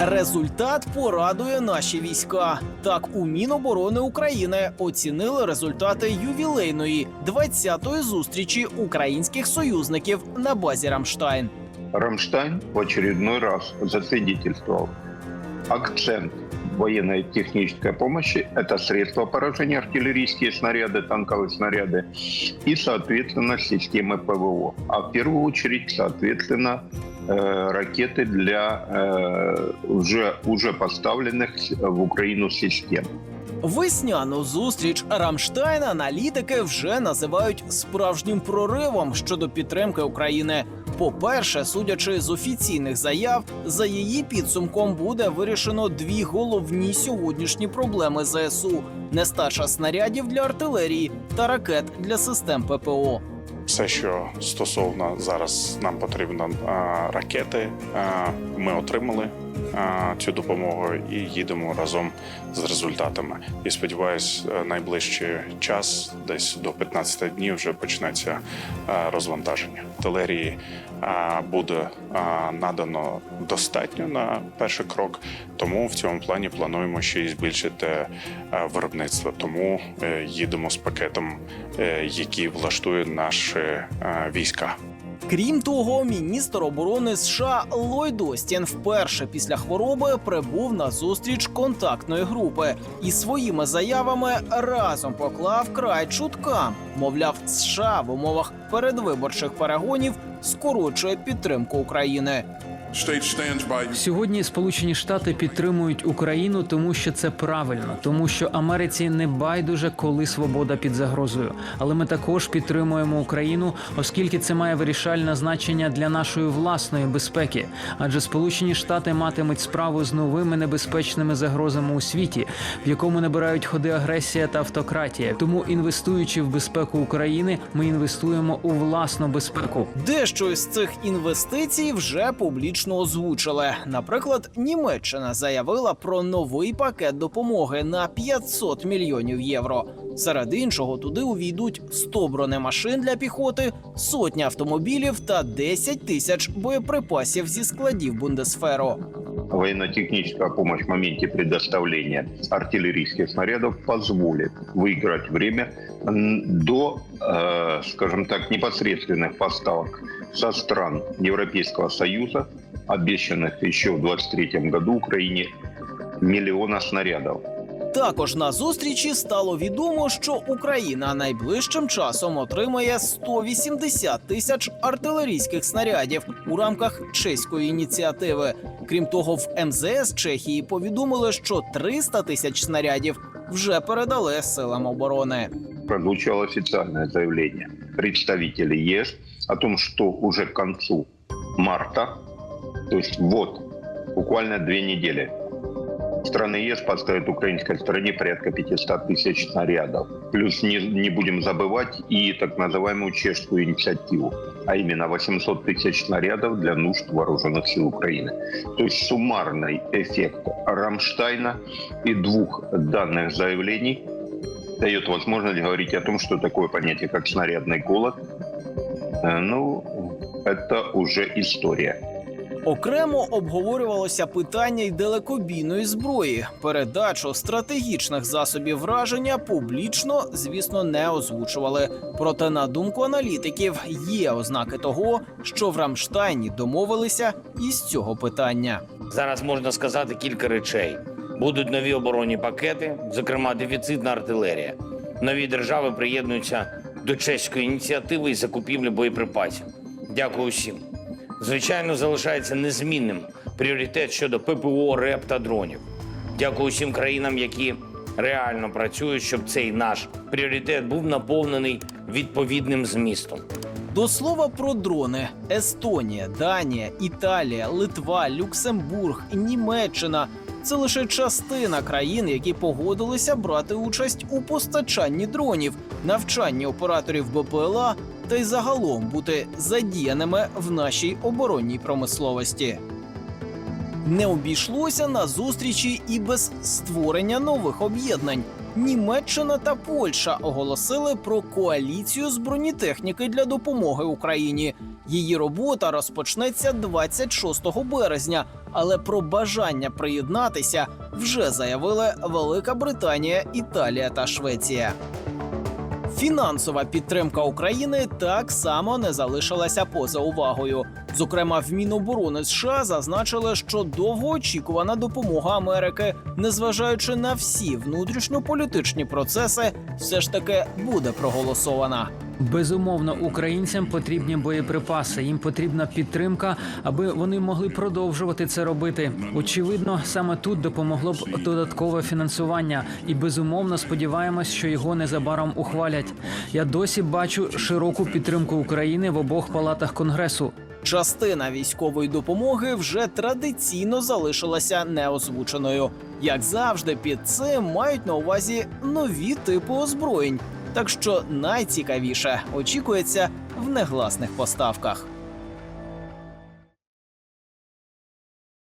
Результат порадує наші війська. Так, у Міноборони України оцінили результати ювілейної 20-ї зустрічі українських союзників на базі Рамштайн. Рамштайн в очередной раз засвидетельствовал акцент военной технической помощи – это средства поражения, артиллерийские снаряды, танковые снаряды и, соответственно, системы ПВО. А в первую очередь, соответственно, э, ракеты для э, уже, уже поставленных в Украину систем. Весняну зустріч Рамштайн аналітики вже називають справжнім проривом щодо підтримки України. По-перше, судячи з офіційних заяв, за її підсумком буде вирішено дві головні сьогоднішні проблеми ЗСУ: нестача снарядів для артилерії та ракет для систем ППО. Все, що стосовно зараз нам потрібно ракети, ми отримали цю допомогу і їдемо разом з результатами. І сподіваюсь, е, найближчий час, десь до 15 днів, вже почнеться розвантаження. Артилерії буде надано достатньо на перший крок, тому в цьому плані плануємо ще й збільшити е, виробництво. Тому е, їдемо з пакетом, е, який влаштує наші е, війська. Крім того, міністр оборони США Ллойд Остін вперше після хвороби прибув на зустріч контактної групи і своїми заявами разом поклав край чуткам. Мовляв, США в умовах передвиборчих перегонів скорочує підтримку України. Сьогодні Сполучені Штати підтримують Україну, тому що це правильно, тому що Америці не байдуже, коли свобода під загрозою. Але ми також підтримуємо Україну, оскільки це має вирішальне значення для нашої власної безпеки. Адже Сполучені Штати матимуть справу з новими небезпечними загрозами у світі, в якому набирають ходи агресія та автократія. Тому інвестуючи в безпеку України, ми інвестуємо у власну безпеку. Дещо із цих інвестицій вже публічно озвучили. Наприклад, Німеччина заявила про новий пакет допомоги на 500 мільйонів євро. Серед іншого туди увійдуть 100 бронемашин для піхоти, сотня автомобілів та 10 тисяч боєприпасів зі складів Бундесферу. Военно-техническая помощь в моменте предоставления артиллерийских снарядов позволит выиграть время до, э, скажем так, непосредственных поставок со стран Европейского Союза, обещанных еще в 2023 году Украине миллиона снарядов. Також на зустрічі стало відомо, що Україна найближчим часом отримає 180 тисяч артилерійських снарядів у рамках чеської ініціативи. Крім того, в МЗС Чехії повідомили, що 300 тисяч снарядів вже передали силам оборони. прозвучало официальное заявление представителей ЕС о том, что уже к концу марта, то есть вот, буквально две недели, страны ЕС поставят украинской стороне порядка 500 тысяч снарядов. Плюс не, не будем забывать и так называемую чешскую инициативу, а именно 800 тысяч снарядов для нужд вооруженных сил Украины. То есть суммарный эффект Рамштайна и двух данных заявлений дает возможность говорить о том, что такое понятие, как снарядный голод, э, ну, это уже история. Окремо обговорювалося питання й далекобійної зброї. Передачу стратегічних засобів враження публічно, звісно, не озвучували. Проте, на думку аналітиків, є ознаки того, що в Рамштайні домовилися із цього питання. Зараз можна сказати кілька речей. Будуть нові оборонні пакети, зокрема дефіцитна артилерія. Нові держави приєднуються до чеської ініціативи із закупівлі боєприпасів. Дякую всім. Звичайно, залишається незмінним пріоритет щодо ППО, РЕП та дронів. Дякую всім країнам, які реально працюють, щоб цей наш пріоритет був наповнений відповідним змістом. До слова про дрони: Естонія, Данія, Італія, Литва, Люксембург, Німеччина це лише частина країн, які погодилися брати участь у постачанні дронів, навчанні операторів БПЛА та й загалом бути задіяними в нашій оборонній промисловості. Не обійшлося на зустрічі і без створення нових об'єднань. Німеччина та Польща оголосили про коаліцію з бронетехніки для допомоги Україні. Її робота розпочнеться 26 березня. але про бажання приєднатися вже заявили Велика Британія, Італія та Швеція. Фінансова підтримка України так само не залишилася поза увагою. Зокрема, в Міноборони США зазначили, що довгоочікувана допомога Америки, незважаючи на всі внутрішньополітичні процеси, все ж таки буде проголосована. Безумовно, українцям потрібні боєприпаси. Їм потрібна підтримка, аби вони могли продовжувати це робити. Очевидно, саме тут допомогло б додаткове фінансування, і безумовно сподіваємось, що його незабаром ухвалять. Я досі бачу широку підтримку України в обох палатах конгресу. Частина військової допомоги вже традиційно залишилася неозвученою. Як завжди, під цим мають на увазі нові типи озброєнь. Так що найцікавіше очікується в негласних поставках.